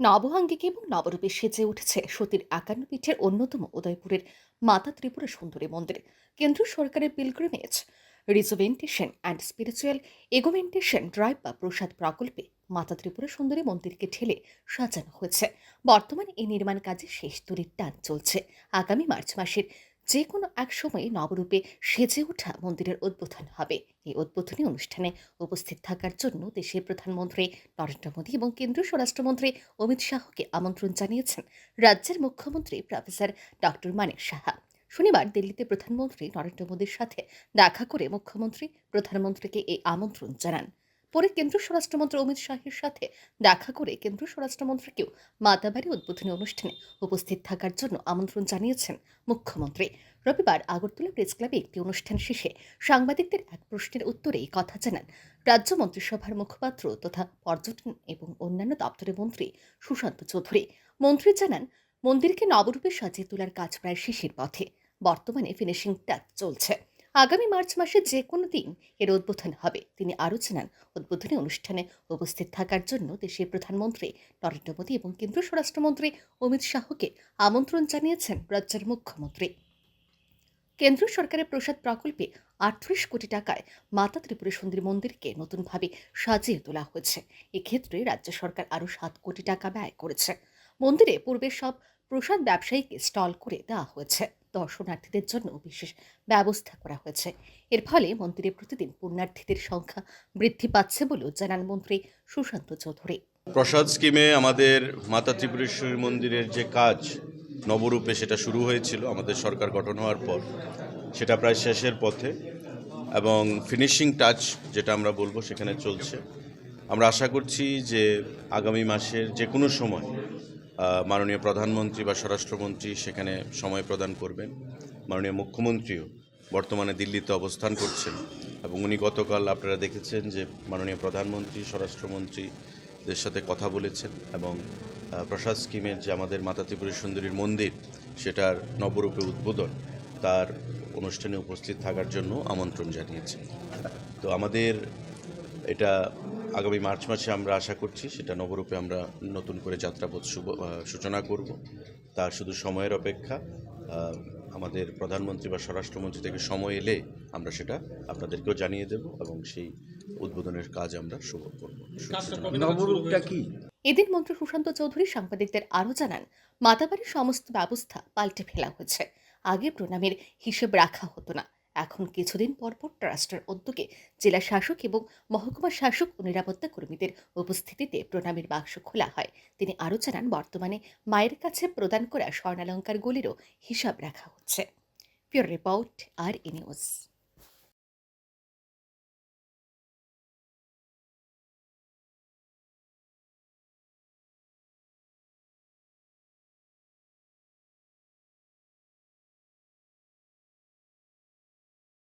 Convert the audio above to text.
নবহাঙ্গিকে এবং নবরূপে সেজে উঠেছে সতীর একান্ন পীঠের অন্যতম উদয়পুরের মাতা ত্রিপুরা সুন্দরী মন্দির। কেন্দ্র সরকারের pilgrimage rejuvenation and spiritual augmentation drive বা প্রসাদ প্রকল্পে মাতা ত্রিপুরা সুন্দরী মন্দিরকে ঠেলে সাজানো হয়েছে। বর্তমানে এই নির্মাণ কাজে শেষ দূরের টান চলছে। আগামী মার্চ মাসের যে কোনো এক সময়ে নবরূপে সেজে ওঠা মন্দিরের উদ্বোধন হবে। এই উদ্বোধনী অনুষ্ঠানে উপস্থিত থাকার জন্য দেশের প্রধানমন্ত্রী নরেন্দ্র মোদী এবং কেন্দ্রীয় স্বরাষ্ট্রমন্ত্রী অমিত শাহকে আমন্ত্রণ জানিয়েছেন রাজ্যের মুখ্যমন্ত্রী প্রফেসর ডক্টর মানিক সাহা। শনিবার দিল্লিতে প্রধানমন্ত্রী নরেন্দ্র মোদীর সাথে দেখা করে মুখ্যমন্ত্রী প্রধানমন্ত্রীকে এই আমন্ত্রণ জানান। পরে কেন্দ্রীয় স্বরাষ্ট্রমন্ত্রী অমিত শাহের সাথে দেখা করে কেন্দ্রীয় স্বরাষ্ট্রমন্ত্রীকেও মাতাবাড়ি উদ্বোধনী অনুষ্ঠানে উপস্থিত থাকার জন্য আমন্ত্রণ জানিয়েছেন মুখ্যমন্ত্রী। রবিবার আগরতলা প্রেস ক্লাবে একটি অনুষ্ঠান শেষে সাংবাদিকদের এক প্রশ্নের উত্তরে এই কথা জানান রাজ্য মন্ত্রিসভার মুখপাত্র তথা পর্যটন এবং অন্যান্য দপ্তরের মন্ত্রী সুশান্ত চৌধুরী। মন্ত্রী জানান, মন্দিরকে নবরূপে সাজিয়ে তোলার কাজ প্রায় শেষের পথে। বর্তমানে ফিনিশিং টাচ চলছে। আগামী মার্চ মাসে যে কোনো দিন এর উদ্বোধন হবে। তিনি আরও জানান, উদ্বোধনী অনুষ্ঠানে উপস্থিত থাকার জন্য দেশের প্রধানমন্ত্রী নরেন্দ্র মোদী এবং কেন্দ্রীয় স্বরাষ্ট্রমন্ত্রী অমিত শাহকে আমন্ত্রণ জানিয়েছেন রাজ্যের মুখ্যমন্ত্রী। কেন্দ্র সরকারের প্রসাদ প্রকল্পে আটত্রিশ কোটি টাকায় মাতা ত্রিপুরা সুন্দরী মন্দিরকে নতুনভাবে সাজিয়ে তোলা হয়েছে। এক্ষেত্রে রাজ্য সরকার আরও সাত কোটি টাকা ব্যয় করেছে। মন্দিরে পূর্বে সব প্রসাদ ব্যবসায়ীকে স্টল করে দেওয়া হয়েছে। দর্শনার্থীদের জন্য বিশেষ ব্যবস্থা করা হয়েছে। এর ফলে মন্দিরে প্রতিদিন পুণ্যার্থীদের সংখ্যা বৃদ্ধি পাচ্ছে বলেও জানান মন্ত্রী সুশান্ত চৌধুরী। প্রসাদ স্কিমে আমাদের মাতা ত্রিপুরেশ্বরী মন্দিরের যে কাজ নবরূপে সেটা শুরু হয়েছিল, আমাদের সরকার গঠন হওয়ার পর। সেটা প্রায় শেষের পথে এবং ফিনিশিং টাচ যেটা আমরা বলব সেখানে চলছে। আমরা আশা করছি যে আগামী মাসের যে কোনো সময় মাননীয় প্রধানমন্ত্রী বা স্বরাষ্ট্রমন্ত্রী সেখানে সময় প্রদান করবেন। মাননীয় মুখ্যমন্ত্রীও বর্তমানে দিল্লিতে অবস্থান করছেন এবং উনি গতকাল আপনারা দেখেছেন যে মাননীয় প্রধানমন্ত্রী, স্বরাষ্ট্রমন্ত্রীদের সাথে কথা বলেছেন এবং প্রসাদ স্কিমের যে আমাদের মাতা ত্রিপুরী সুন্দরীর মন্দির সেটার নবরূপে উদ্বোধন তার অনুষ্ঠানে উপস্থিত থাকার জন্য আমন্ত্রণ জানিয়েছেন। তো আমাদের এটা আগামী মার্চ মাসে আমরা আশা করছি সেটা নবরূপে আমরা নতুন করে যাত্রাপথ শুভ সূচনা করব। তার শুধু সময়ের অপেক্ষা আমাদের প্রধানমন্ত্রী বা স্বরাষ্ট্রমন্ত্রী থেকে সময় এলে আমরা সেটা আপনাদেরকেও জানিয়ে দেব এবং সেই উদ্বোধনের কাজ আমরা শুভ করব। নবরূপটা কি? এদিন মন্ত্রী সুশান্ত চৌধুরী সাংবাদিকদের আরও জানান মাতাবাড়ির সমস্ত ব্যবস্থা পাল্টে ফেলা হয়েছে। আগে প্রণামের হিসেব রাখা হতো না। এখন কিছুদিন পরপর পর ট্রাস্টের উদ্যোগে জেলা শাসক এবং মহকুমা শাসক ও নিরাপত্তা কর্মীদের উপস্থিতিতে প্রণামের বাক্স খোলা হয়। তিনি আরও জানান, বর্তমানে মায়ের কাছে প্রদান করা স্বর্ণালঙ্কারগুলিরও হিসাব রাখা হচ্ছে। পিওর রিপোর্ট আর ই নিউজ।